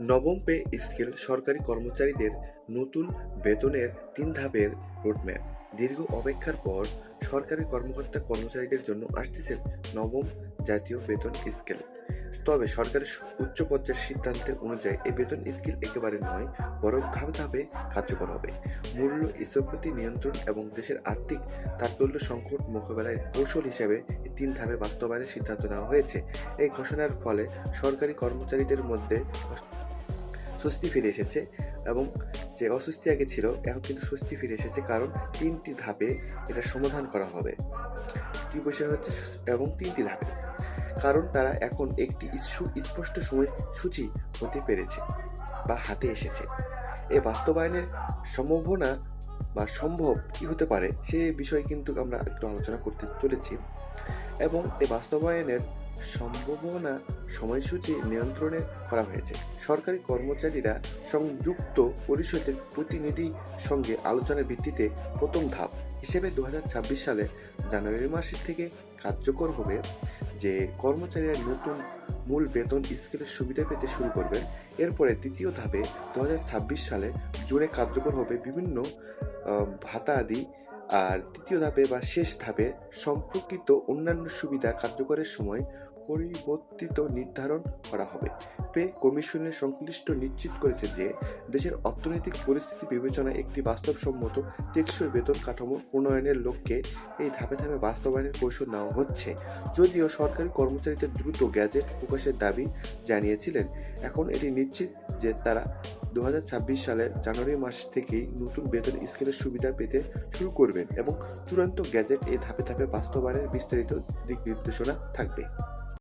নবম pay scale সরকারি কর্মচারীদের নতুন বেতনের তিন ধাপের রোডম্যাপ দীর্ঘ অপেক্ষার পর সরকারি কর্মকর্তা কর্মচারীদের জন্য আসতেছে নবম জাতীয় বেতন স্কেল। তবে সরকারের উচ্চ পর্যায়ের সিদ্ধান্তের অনুযায়ী এই বেতন স্কেল একেবারে নয়, বরং ধাপে ধাপে কার্যকর হবে। মূল্য স্থপতি নিয়ন্ত্রণ এবং দেশের আর্থিক তাৎপর্য সংকট মোকাবেলায় কৌশল হিসেবে তিন ধাপে বাস্তবায়নের সিদ্ধান্ত নেওয়া হয়েছে। এই ঘোষণার ফলে সরকারি কর্মচারীদের মধ্যে স্বস্তি ফিরে এসেছে এবং যে অস্বস্তি আগে ছিল, এখন কিন্তু স্বস্তি ফিরে এসেছে কারণ তিনটি ধাপে এটা সমাধান করা হবে। কি বিষয় হচ্ছে এবং তিনটি ধাপে? কারণ তারা এখন একটি স্পষ্ট সময়সূচি হতে পেরেছে বা হাতে এসেছে। এ বাস্তবায়নের সম্ভাবনা বা সম্ভব কি হতে পারে সে বিষয়ে কিন্তু আমরা একটু আলোচনা করতে চলেছি। এবং এ বাস্তবায়নের সম্ভাবনা সময়সূচি নিয়ন্ত্রণে করা হয়েছে। সরকারি কর্মচারীরা সংযুক্ত পরিষদের প্রতিনিধি সঙ্গে আলোচনার ভিত্তিতে প্রথম ধাপ হিসেবে দু হাজার ছাব্বিশ সালে জানুয়ারি মাসের থেকে কার্যকর হবে যে কর্মচারীরা নতুন মূল বেতন স্কেলের সুবিধা পেতে শুরু করবেন এরপরে দ্বিতীয় ধাপে দু হাজার ছাব্বিশ সালে জুনে কার্যকর হবে বিভিন্ন ভাতা আদি আর তৃতীয় ধাপে বা শেষ ধাপে সম্পর্কিত অন্যান্য সুবিধা কার্যকরের সময় পরিবর্তিত নির্ধারণ করা হবে। পে কমিশনের সংশ্লিষ্ট নিশ্চিত করেছে যে, দেশের অর্থনৈতিক পরিস্থিতি বিবেচনায় একটি বাস্তবসম্মত টেকসই বেতন কাঠামো প্রণয়নের লক্ষ্যে এই ধাপে ধাপে বাস্তবায়নের কৌশল নেওয়া হচ্ছে। যদিও সরকারি কর্মচারীদের দ্রুত গ্যাজেট প্রকাশের দাবি জানিয়েছিলেন, এখন এটি নিশ্চিত যে তারা দু হাজার ছাব্বিশ সালের জানুয়ারি মাস থেকেই নতুন বেতন স্কেলের সুবিধা পেতে শুরু করবেন এবং চূড়ান্ত গ্যাজেট এ ধাপে ধাপে বাস্তবায়নের বিস্তারিত দিক নির্দেশনা থাকবে।